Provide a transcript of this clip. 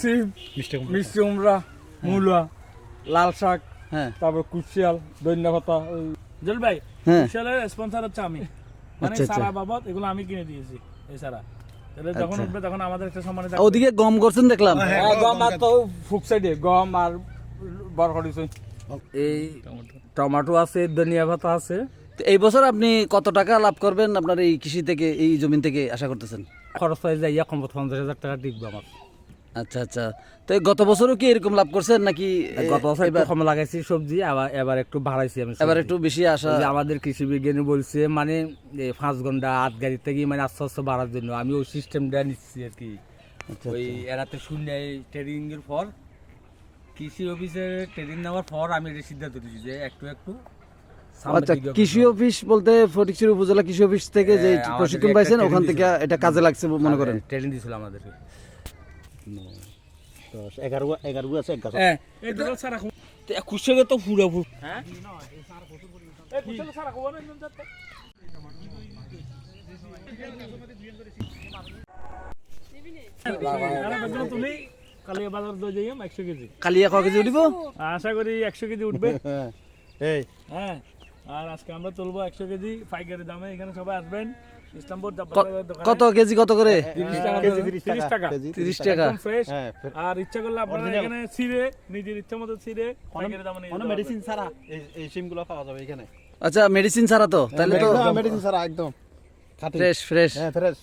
সিম মিষ্টি কুমড়া। মূলা লাল শাক হ্যাঁ। তারপর কুচিয়াল দৈন্য পাতা জল ভাই হ্যাঁ। স্পন্সর হচ্ছে আমি। মানে আচ্ছা, আচ্ছা। সারা বাবদ এগুলো আমি কিনে দিয়েছি এই সারা তাহলে যখন আচ্ছা। উঠবে তখন আমাদের একটা সম্মানে ওদিকে গম করছেন দেখলাম। হ্যাঁ, গম আর তো ফুক সাইডে গম আর বরকড়ি এই টমেটো। আছে ধনিয়া পাতা আছে। তো এই বছর আপনি কত টাকা লাভ করবেন আপনার এই কৃষি থেকে এই জমিন থেকে আশা করতেছেন? খরচ হয়ে যায় এখন পঞ্চাশ হাজার টাকা টিকবে আমার। আচ্ছা আচ্ছা। তো গত বছরও কি এরকম লাভ করছেন নাকি গত বছর কম লাগাইছি সবজি আবার এবার একটু বাড়াইছি আমি এবার একটু বেশি যে আমাদের কৃষি বিজ্ঞানী বলছে মানে পাঁচ ঘণ্টা আট গাড়ি থেকে মানে আস্তে আস্তে বাড়ার জন্য। আমি ওই সিস্টেমটা নিচ্ছি আর কি। আচ্ছা, ওই এরাতে শূন্য ট্রেনিং এর পর কৃষি অফিসে ট্রেনিং নেওয়ার পর আমি এটা সিদ্ধান্ত নিয়েছি যে একটু একটু আচ্ছা কৃষি অফিস বলতে ফটিকছড়ি উপজেলা কৃষি অফিস থেকে যে প্রশিক্ষণ পাইছেন ওখান থেকে এটা কাজে লাগছে মনে করেন? ট্রেনিং দিয়েছিল আমাদেরকে। দশ এগারো এগারো আছে এক গাছ হ্যাঁ খুশি তো পুরো পুরো হ্যাঁ এই বিশাল সারা খুব না একদম যাতে তুলি কালি বাজার একশো কেজি কালিয়া ক কেজি উঠিব আশা করি একশো কেজি উঠবে হ্যাঁ এই হ্যাঁ আর আজকে আমরা তুলবো একশো কেজি পাইকারি দামে। এখানে সবাই আসবেন। ইসলামপুর কত কেজি কত করে? তিরিশ টাকা কেজি তিরিশ টাকা। কেজি তিরিশ টাকা। একদম ফ্রেশ হ্যাঁ আর ইচ্ছা করলে আপনারা এখানে ছিঁড়ে নিজের ইচ্ছা মতো ছিঁড়ে পাইকারি দামে কোনো মেডিসিন ছাড়া এই এই সিমগুলো পাওয়া যাবে এখানে। আচ্ছা মেডিসিন ছাড়া তো? তাহলে তো মেডিসিন ছাড়া একদম। ফ্রেশ ফ্রেশ হ্যাঁ ফ্রেশ